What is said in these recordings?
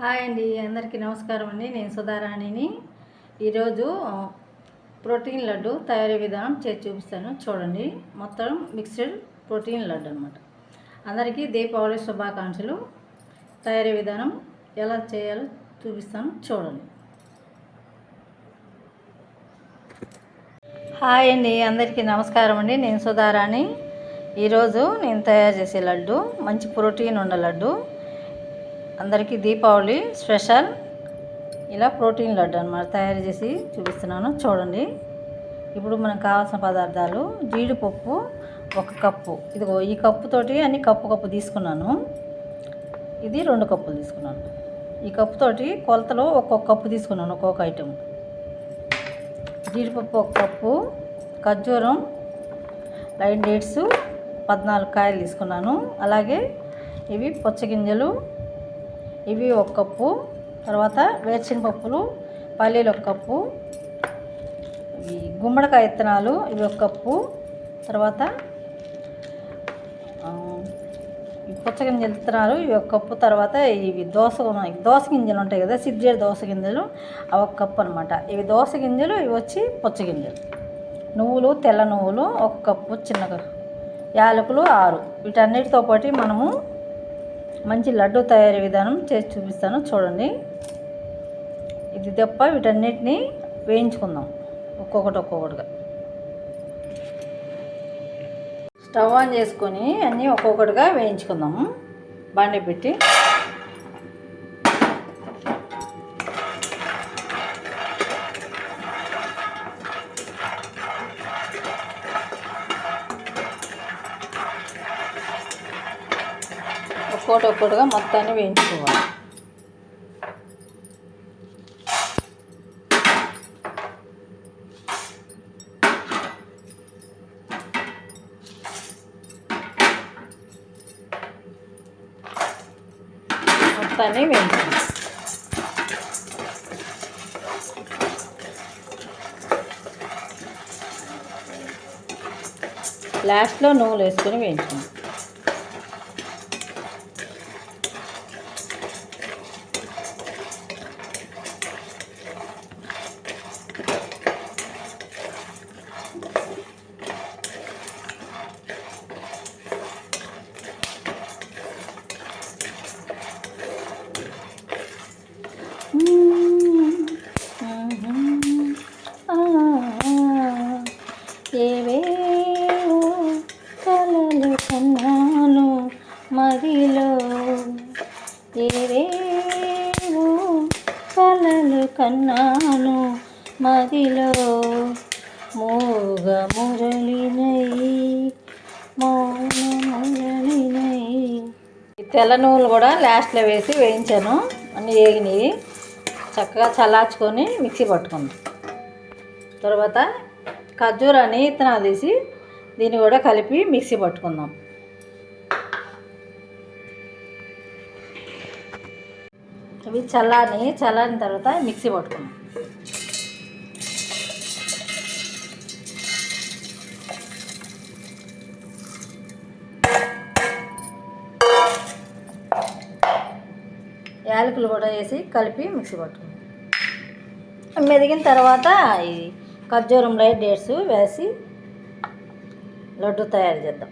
Hi అండి అందరికీ నమస్కారం అండి. నేను సుధారాణిని. ఈరోజు ప్రోటీన్ లడ్డు తయారీ విధానం చేసి చూపిస్తాను. చూడండి మొత్తం మిక్స్డ్ ప్రోటీన్ లడ్డు అనమాట అందరికీ దీపావళి శుభాకాంక్షలు. తయారీ విధానం ఎలా చేయాలో చూపిస్తాను. చూడండి. హాయ్ అండి అందరికీ నమస్కారం అండి. నేను సుధారాణి. ఈరోజు నేను తయారు చేసే లడ్డు మంచి ప్రోటీన్ ఉన్న లడ్డు. అందరికీ దీపావళి స్పెషల్. ఇలా ప్రోటీన్ లడ్డు అనమాట తయారు చేసి చూపిస్తున్నాను. చూడండి. ఇప్పుడు మనకు కావాల్సిన పదార్థాలు జీడిపప్పు ఒక కప్పు. ఇదిగో ఈ కప్పుతోటి అన్ని కప్పు కప్పు తీసుకున్నాను. ఇది రెండు కప్పులు తీసుకున్నాను. ఈ కప్పుతోటి కొలతలో ఒక్కొక్క కప్పు తీసుకున్నాను ఒక్కొక్క ఐటెం. జీడిపప్పు ఒక కప్పు ఖర్జూరం లైన్ డేట్స్ పద్నాలుగు కాయలు తీసుకున్నాను. అలాగే ఇవి పుచ్చగింజలు ఇవి ఒక కప్పు తర్వాత వేరుశనగపప్పులు పల్లీలు ఒక కప్పు ఈ గుమ్మడికాయ విత్తనాలు ఇవి ఒక కప్పు తర్వాత పుచ్చగింజలు విత్తనాలు ఇవి ఒక కప్పు తర్వాత ఇవి దోస దోస గింజలు ఉంటాయి కదా సిద్ధేడు దోస గింజలు అవి ఒక కప్పు అనమాట ఇవి దోస గింజలు ఇవి వచ్చి పుచ్చగింజలు నువ్వులు తెల్ల నువ్వులు ఒక కప్పు చిన్నగా యాలకులు ఆరు. వీటన్నిటితో పాటు మనము మంచి లడ్డు తయారీ విధానం చేసి చూపిస్తాను చూడండి. ఇది తప్ప వీటన్నిటిని వేయించుకుందాం ఒక్కొక్కటి ఒక్కొక్కటిగా. స్టవ్ ఆన్ చేసుకొని అన్నీ ఒక్కొక్కటిగా వేయించుకుందాము బాండి పెట్టి. ఒక్కొక్కటి ఒక్కొక్కటిగా మొత్తాన్ని వేయించుకోవాలి. మొత్తాన్ని వేయించుకోవాలి. లాస్ట్లో నువ్వులు వేసుకొని వేయించుకోండి ఏవేవో కలలు కన్నాను మదిలో ఏవేవో కలలు కన్నాను మదిలో మోగ మురళినై మౌన మురళినై తెల్ల నువ్వులు కూడా లాస్ట్లో వేసి వేయించాను. అన్నీ వేగినవి. చక్కగా చల్లార్చుకొని మిక్సీ పట్టుకుందాం. తర్వాత ఖర్జూరాన్ని ఇత్తనాలు తీసి దీన్ని కూడా కలిపి మిక్సీ పట్టుకుందాం. ఇవి చల్లారి చల్లారిన తర్వాత మిక్సీ పట్టుకుందాం. యాలకులు కూడా వేసి కలిపి మిక్సీ పట్టుకున్నాం మెదిగిన తర్వాత ఈ ఖర్జూరం లైట్ డేట్స్ వేసి లడ్డు తయారు చేద్దాం.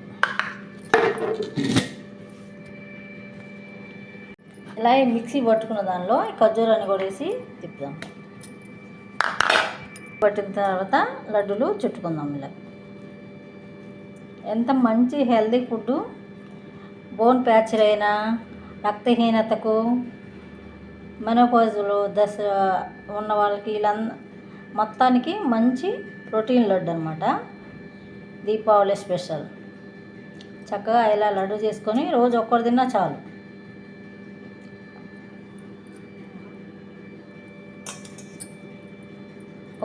ఇలా మిక్సీ పట్టుకున్న దానిలో ఈ ఖర్జూరాన్ని కూడా వేసి తిప్పుదాం. పట్టిన తర్వాత లడ్డులు చుట్టుకుందాం ఇలా. ఎంత మంచి హెల్దీ ఫుడ్. బోన్ ప్యాచర్ అయినా రక్తహీనతకు మెనోపాజులు దశ ఉన్న వాళ్ళకి ఇలా మొత్తానికి మంచి ప్రోటీన్ లడ్డు అనమాట దీపావళి స్పెషల్. చక్కగా ఇలా లడ్డు చేసుకొని రోజు ఒక్కరు తిన్నా చాలు.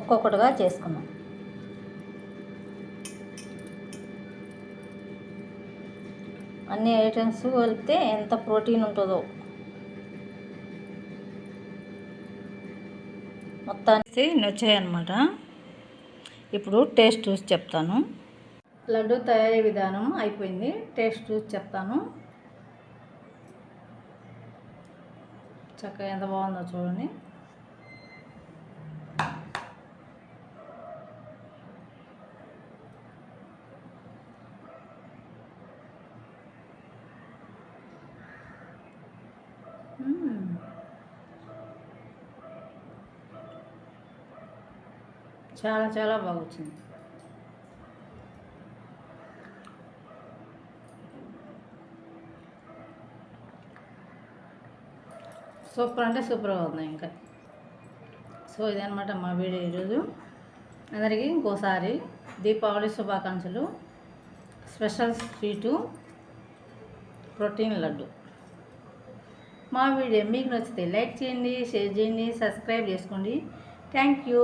ఒక్కొక్కటిగా చేసుకున్నాం అన్ని ఐటమ్స్ కలిపితే ఎంత ప్రోటీన్ ఉంటుందో. మొత్తానికి నచ్చాయన్నమాట. ఇప్పుడు టేస్ట్ చూసి చెప్తాను. లడ్డు తయారీ విధానం అయిపోయింది. టేస్ట్ చూసి చెప్తాను. చక్కగా ఎంత బాగుందో చూడండి. చాలా చాలా బాగా వచ్చింది సూపర్ అంటే సూపర్గా ఉంది ఇంకా. సో ఇదనమాట మా వీడియో ఈరోజు. అందరికీ ఇంకోసారి దీపావళి శుభాకాంక్షలు. Special sweet protein laddu. మా వీడియో మీకు నచ్చితే లైక్ చేయండి షేర్ చేయండి సబ్స్క్రైబ్ చేసుకోండి. Thank you.